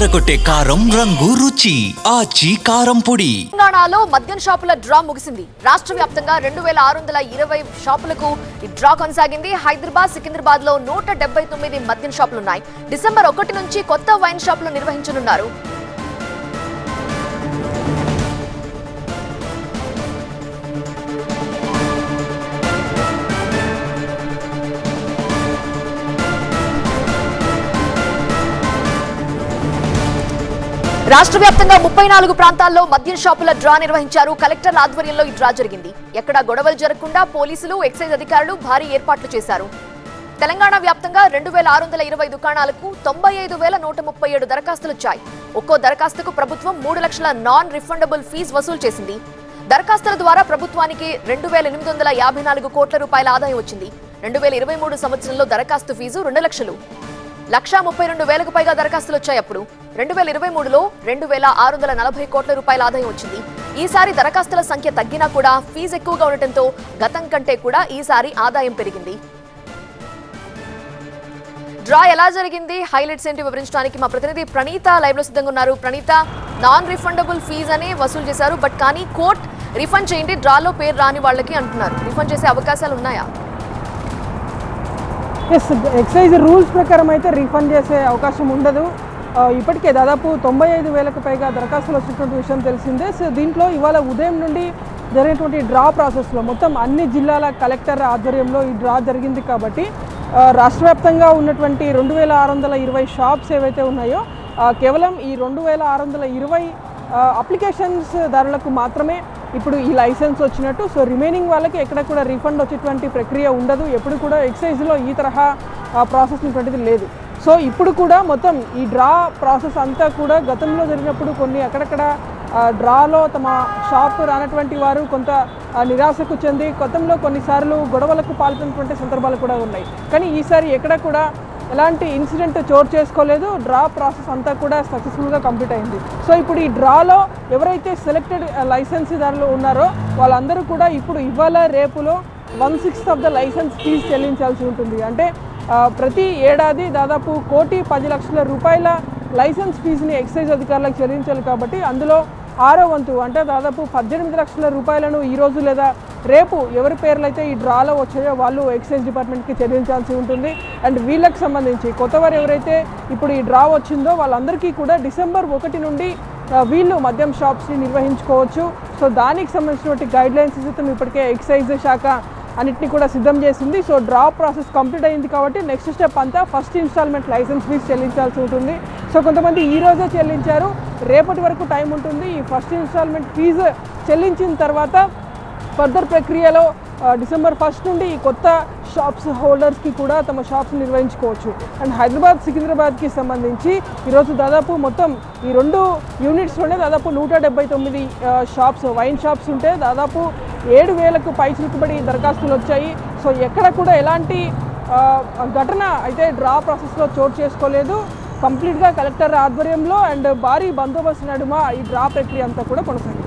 ఎర్రగొట్టే కారం రంగు రుచి. ఆచి కారం పొడి. తెలంగాణలో మద్యం షాపుల డ్రా ముగిసింది. రాష్ట్ర వ్యాప్తంగా రెండు వేల ఆరు వందల ఇరవై షాపులకు ఈ డ్రా కొనసాగింది. హైదరాబాద్ సికింద్రాబాద్లో నూట డెబ్బై తొమ్మిది మద్యం షాపులున్నాయి. డిసెంబర్ ఒకటి నుంచి కొత్త వైన్ షాపులు నిర్వహించనున్నారు. రాష్ట్ర వ్యాప్తంగా ముప్పై నాలుగు ప్రాంతాల్లో మద్యం షాపుల డ్రా నిర్వహించారు. కలెక్టర్ ఆధ్వర్యంలో ఈ డ్రా జరిగింది. ఎక్కడా గొడవలు జరగకుండా పోలీసులు ఎక్సైజ్ అధికారులు భారీ ఏర్పాట్లు చేశారు. తెలంగాణ వ్యాప్తంగా రెండు వేల ఆరు వందల ఇరవై దుకాణాలకు తొంభై ఐదు వేల నూట ముప్పై ఏడు దరఖాస్తులు వచ్చాయి. ఒక్కో దరఖాస్తుకు ప్రభుత్వం మూడు లక్షల నాన్ రిఫండబుల్ ఫీజు వసూలు చేసింది. దరఖాస్తుల ద్వారా ప్రభుత్వానికి రెండు వేల ఎనిమిది వందల యాభై నాలుగు కోట్ల రూపాయల ఆదాయం వచ్చింది. రెండు వేల ఇరవై మూడు సంవత్సరంలో దరఖాస్తు ఫీజు రెండు లక్షలు. లక్షా ముప్పై రెండు వేలకు పైగా దరఖాస్తులు వచ్చాయి అప్పుడు రెండు వేల ఇరవై మూడులో రెండు వేల ఆరు వందల నలభై కోట్ల రూపాయల ఆదాయం వచ్చింది. ఈసారి దరఖాస్తుల సంఖ్య తగ్గినా కూడా ఫీజు ఎక్కువగా ఉండటంతో గతం కంటే కూడా ఈసారి ఆదాయం పెరిగింది. డ్రా ఎలా జరిగింది? హైలైట్స్ ఏంటి వివరించడానికి మా ప్రతినిధి ప్రణీత లైవ్లో సిద్ధంగా ఉన్నారు. ప్రణీత నాన్ రిఫండబుల్ ఫీజ్ అని వసూలు చేశారు బట్ కానీ కోర్ట్ రిఫండ్ చేయండి డ్రాలో పేరు రాని వాళ్ళకి అంటున్నారు. రిఫండ్ చేసే అవకాశాలు ఉన్నాయా? ఎస్ ఎక్సైజ్ రూల్స్ ప్రకారం అయితే రీఫండ్ చేసే అవకాశం ఉండదు. ఇప్పటికే దాదాపు తొంభై ఐదు వేలకు పైగా దరఖాస్తులు వచ్చినటువంటి విషయం తెలిసిందే. సో దీంట్లో ఇవాళ ఉదయం నుండి జరిగినటువంటి డ్రా ప్రాసెస్లో మొత్తం అన్ని జిల్లాల కలెక్టర్ ఆధ్వర్యంలో ఈ డ్రా జరిగింది కాబట్టి రాష్ట్రవ్యాప్తంగా రాష్ట్ర వ్యాప్తంగా ఉన్నటువంటి రెండు వేల ఆరు వందల ఇరవై షాప్స్ ఏవైతే ఉన్నాయో కేవలం ఈ రెండు వేల ఆరు వందల ఇరవై అప్లికేషన్స్ దారులకు మాత్రమే ఇప్పుడు ఈ లైసెన్స్ వచ్చినట్టు సో రిమైనింగ్ వాళ్ళకి ఎక్కడ కూడా రీఫండ్ వచ్చేటువంటి ప్రక్రియ ఉండదు. ఎప్పుడు కూడా ఎక్సైజ్లో ఈ తరహా ప్రాసెస్ ఇటువంటిది లేదు. సో ఇప్పుడు కూడా మొత్తం ఈ డ్రా ప్రాసెస్ అంతా కూడా గతంలో జరిగినప్పుడు కొన్ని అక్కడక్కడ డ్రాలో తమ షాప్ రానటువంటి వారు కొంత నిరాశకు చెంది గతంలో కొన్నిసార్లు గొడవలకు పాల్పొన్నటువంటి సందర్భాలు కూడా ఉన్నాయి. కానీ ఈసారి ఎక్కడ కూడా ఎలాంటి ఇన్సిడెంట్ చోటు చేసుకోలేదు. డ్రా ప్రాసెస్ అంతా కూడా సక్సెస్ఫుల్గా కంప్లీట్ అయింది. సో ఇప్పుడు ఈ డ్రాలో ఎవరైతే సెలెక్టెడ్ లైసెన్సీదారులు ఉన్నారో వాళ్ళందరూ కూడా ఇప్పుడు ఇవాళ రేపులో one sixth of the licence fee చెల్లించాల్సి ఉంటుంది. అంటే ప్రతి ఏడాది దాదాపు కోటి పది లక్షల రూపాయల లైసెన్స్ ఫీజుని ఎక్సైజ్ అధికారులకు చెల్లించాలి కాబట్టి అందులో ఆరో వంతు అంటే దాదాపు పద్దెనిమిది లక్షల రూపాయలను ఈ రోజు లేదా రేపు ఎవరి పేర్లు అయితే ఈ డ్రాలో వచ్చాయో వాళ్ళు ఎక్సైజ్ డిపార్ట్మెంట్కి చెల్లించాల్సి ఉంటుంది. అండ్ వీళ్ళకి సంబంధించి కొత్తవారు ఎవరైతే ఇప్పుడు ఈ డ్రా వచ్చిందో వాళ్ళందరికీ కూడా డిసెంబర్ ఒకటి నుండి వీళ్ళు మద్యం షాప్స్ని నిర్వహించుకోవచ్చు. సో దానికి సంబంధించినటువంటి గైడ్ లైన్స్ సైతం ఇప్పటికే ఎక్సైజ్ శాఖ అన్నిటిని కూడా సిద్ధం చేసింది. సో డ్రా ప్రాసెస్ కంప్లీట్ అయింది కాబట్టి నెక్స్ట్ స్టెప్ అంతా ఫస్ట్ ఇన్స్టాల్మెంట్ లైసెన్స్ ఫీజు చెల్లించాల్సి ఉంటుంది. సో కొంతమంది ఈ రోజే చెల్లించారు. రేపటి వరకు టైం ఉంటుంది. ఈ ఫస్ట్ ఇన్స్టాల్మెంట్ ఫీజు చెల్లించిన తర్వాత ఫర్దర్ ప్రక్రియలో డిసెంబర్ ఫస్ట్ నుండి ఈ కొత్త షాప్స్ హోల్డర్స్కి కూడా తమ షాప్స్ నిర్వహించుకోవచ్చు. అండ్ హైదరాబాద్ సికింద్రాబాద్కి సంబంధించి ఈరోజు దాదాపు మొత్తం ఈ రెండు యూనిట్స్లోనే దాదాపు నూట డెబ్బై తొమ్మిది షాప్స్ వైన్ షాప్స్ ఉంటే దాదాపు ఏడు వేలకు పై చిలుకుబడి దరఖాస్తులు వచ్చాయి. సో ఎక్కడ కూడా ఎలాంటి ఘటన అయితే డ్రా ప్రాసెస్లో చోటు చేసుకోలేదు. కంప్లీట్గా కలెక్టర్ ఆధ్వర్యంలో అండ్ భారీ బందోబస్తు నడుమ ఈ డ్రా ప్రక్రియ అంతా కూడా కొనసాగింది.